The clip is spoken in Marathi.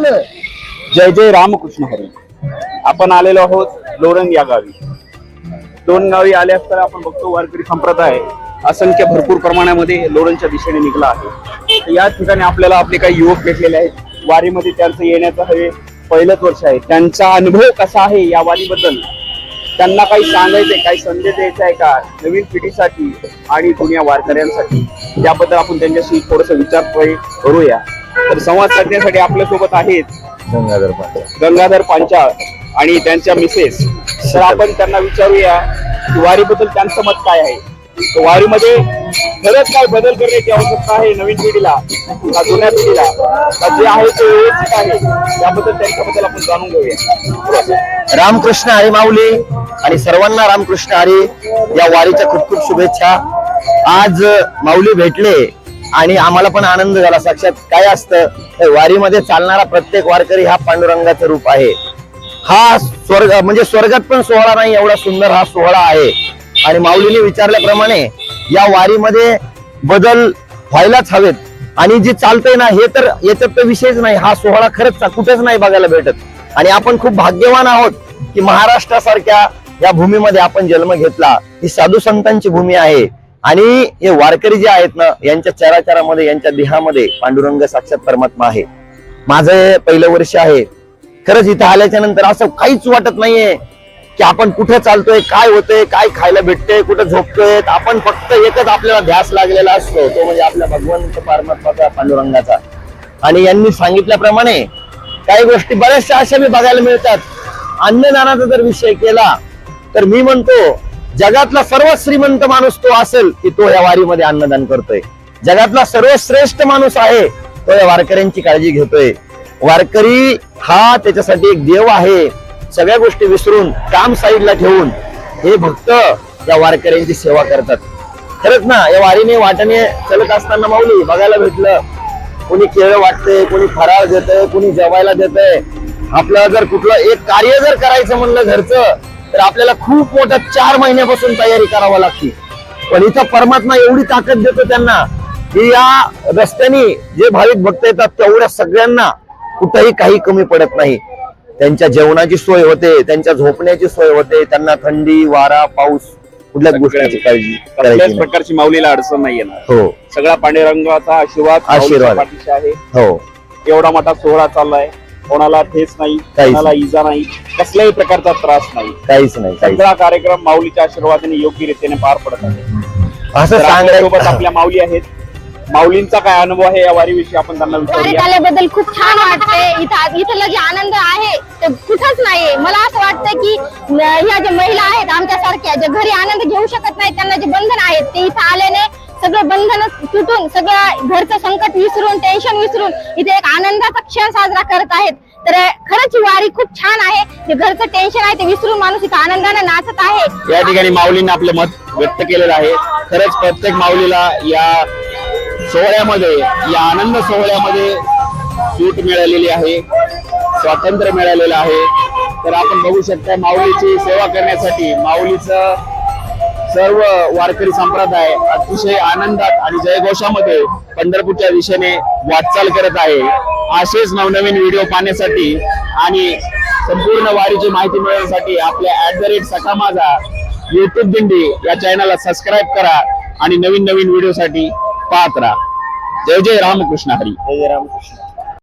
जय जय रामकृष्ण हरी. आपण आलेलो आहोत लोरंग या गावी. दोन गावी आले असताना आपण बघतो वारकरी संप्रदाय असंख्य भरपूर प्रमाणामध्ये लोणंदच्या दिशेने निघला आहे. या ठिकाणी आपल्याला आपले काही युवक भेटलेले आहेत. वारीमध्ये त्यांचं येण्याचं हे पहिलंच वर्ष आहे. त्यांचा अनुभव कसा आहे या वारीबद्दल? त्यांना काही सांगायचंय काही संदेश द्यायचा आहे का? नवीन पिढीसाठी आणि जुन्या वारकऱ्यांसाठी? त्याबद्दल आपण त्यांच्याशी थोडस विचार करूया. तर संवाद साधण्यासाठी आपल्यासोबत आहेत गंगाधर पाटील. गंगाधर पांचाळ आणि त्यांच्या मिसेस. तर आपण त्यांना विचारूया की वारीबद्दल त्यांचं मत काय आहे? वारीमध्ये खरंच काय बदल करण्याची आवश्यकता आहे नवीन पिढीला का जुन्या पिढीला? का जे आहे ते व्यवस्थित आहे? त्याबद्दल त्यांच्याबद्दल आपण जाणून घेऊया. रामकृष्ण हरी माऊली आणि सर्वांना रामकृष्ण हरी या वारीच्या खूप खूप शुभेच्छा. आज माऊली भेटले. आणि आम्हाला पण आनंद झाला. साक्षात काय असतं वारीमध्ये चालणारा प्रत्येक वारकरी हा पांडुरंगाचं रूप आहे. हा स्वर्ग म्हणजे स्वर्गात पण सोहळा नाही एवढा सुंदर हा सोहळा आहे. आणि माऊलीने विचारल्याप्रमाणे या वारीमध्ये बदल व्हायलाच हवेत. आणि जे चालतंय ना हे तर याच्यात तर विषयच नाही. हा सोहळा खरंच कुठेच नाही बघायला भेटत. आणि आपण खूप भाग्यवान आहोत की महाराष्ट्रासारख्या या भूमीमध्ये आपण जन्म घेतला. ही साधू संतांची भूमी आहे. आणि हे वारकरी जे आहेत ना यांच्या चराचरामध्ये यांच्या देहामध्ये पांडुरंग साक्षात परमात्मा आहे. माझं हे पहिलं वर्ष आहे. खरंच इथं आल्याच्यानंतर असं काहीच वाटत नाहीये की आपण कुठे चालतोय काय होतंय काय खायला भेटतंय कुठे झोपतोय. आपण फक्त एकच आपल्याला ध्यास लागलेला असतो तो म्हणजे आपल्या भगवंत परमात्माचा पांडुरंगाचा. आणि यांनी सांगितल्याप्रमाणे काही गोष्टी बऱ्याचशा अशा मी बघायला मिळतात. अन्नदानाचा जर विषय केला तर मी म्हणतो जगातला सर्वात श्रीमंत माणूस तो असेल की तो या वारीमध्ये अन्नदान करतोय. जगातला सर्वश्रेष्ठ माणूस आहे तो या वारकऱ्यांची काळजी घेतोय. वारकरी हा त्याच्यासाठी एक देव आहे. सगळ्या गोष्टी विसरून काम साईडला ठेवून हे भक्त या वारकऱ्यांची सेवा करतात. खरंच ना या वारीने वाटेने चलत असताना माऊली बघायला भेटलं. कोणी केळं वाटतंय कोणी फराळ देतंय कोणी जेवायला देतंय. आपलं जर कुठलं एक कार्य जर करायचं म्हणलं घरचं तर आपल्याला खूप मोठं चार महिन्यापासून तयारी करावी लागते. पण इथं परमात्मा एवढी ताकद देतो त्यांना की या रस्त्याने जे भाविक भक्त येतात तेवढ्या सगळ्यांना कुठंही काही कमी पडत नाही. त्यांच्या जेवणाची सोय होते त्यांच्या झोपण्याची सोय होते त्यांना थंडी वारा पाऊस कुठल्याच गोष्टीची काळजी. प्रकारची माऊलीला अडचण नाही येणार. हो. सगळा पांडुरंगाचा आशीर्वाद आशीर्वाद. आहे. हो. एवढा मोठा सोहळा चाललाय. कोणाला ठेच नाही काहीच कोणाला इजा नाही कसल्याही प्रकारचा त्रास नाही. काहीच नाही काहीच सगळा कार्यक्रम माऊलीच्या आशीर्वादाने योग्य रीतीने पार पडत आहे. असं तर आपल्यासोबत सांगायचं आपल्या माऊली आहेत. माऊलींचा काय अनुभव आहे या वारीविषयी आपण त्यांना वारीत विचारूया आल्याबद्दल खूप छान वाटतंय. इथं इथला जे आनंद आहे ते कुठंच नाहीये. मला असं वाटतं की न- ह्या ज्या महिला आहेत आमच्यासारख्या जे घरी आनंद घेऊ शकत नाहीत त्यांना जे बंधन आहेत ते इथं आल्याने सगळं बंधन तुटून सगळं घरचं संकट विसरून टेन्शन विसरून इथे एक आनंदाचा क्षण साजरा करत आहेत. तर खरंच ही वारी खूप छान आहे. जे घरचं टेन्शन आहे ते विसरून माणूस इथे आनंदाने नाचत आहे. या ठिकाणी माऊलींनी आपले मत व्यक्त केलेलं आहे. खरंच प्रत्येक माऊलीला या सोहळ्यामध्ये या आनंद सोहळ्यामध्ये सूट मिळालेली आहे स्वातंत्र्य मिळालेलं आहे. तर आपण बघू शकता माऊलीची सेवा करण्यासाठी माऊलीचं सर्व वारकरी संप्रदाय अतिशय आनंदात आणि जयघोषामध्ये पंढरपूरच्या दिशेने वाटचाल करत आहे. असेच नवनवीन व्हिडिओ पाहण्यासाठी आणि संपूर्ण वारीची माहिती मिळवण्यासाठी आपल्या ऍट द रेट सखा माझा युट्यूब दिंडी या चॅनलला सबस्क्राईब करा आणि नवीन नवीन व्हिडिओ साठी पाहत राहा. जय जय रामकृष्ण हरी. जय रामकृष्ण.